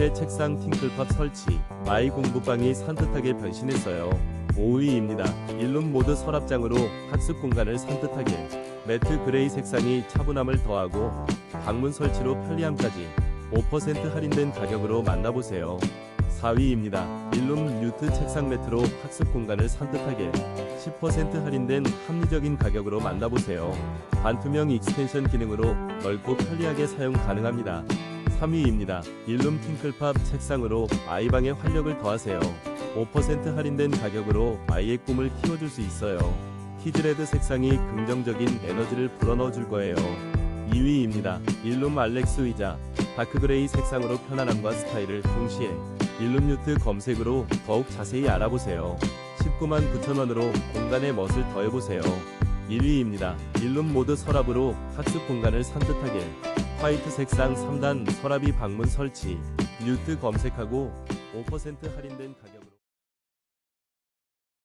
새 책상 팅클팝 설치, 아이 공부방이 산뜻하게 변신했어요. 5위입니다. 일룸 모드 서랍장으로 학습 공간을 산뜻하게, 매트 그레이 색상이 차분함을 더하고 방문 설치로 편리함까지 5% 할인된 가격으로 만나보세요. 4위입니다. 일룸 뮤트 책상 매트로 학습 공간을 산뜻하게 10% 할인된 합리적인 가격으로 만나보세요. 반투명 익스텐션 기능으로 넓고 편리하게 사용 가능합니다. 3위입니다. 일룸 팅클팝 책상으로 아이방에 활력을 더하세요. 5% 할인된 가격으로 아이의 꿈을 키워줄 수 있어요. 키즈레드 색상이 긍정적인 에너지를 불어넣어 줄 거예요. 2위입니다. 일룸 알렉스 의자 다크그레이 색상으로 편안함과 스타일을 동시에 일룸 뉴트 검색으로 더욱 자세히 알아보세요. 19만 9천원으로 공간의 멋을 더해보세요. 1위입니다. 일룸 모드 서랍으로 학습 공간을 산뜻하게 화이트 색상 3단 서랍이 방문 설치 뉴트 검색하고 5% 할인된 가격으로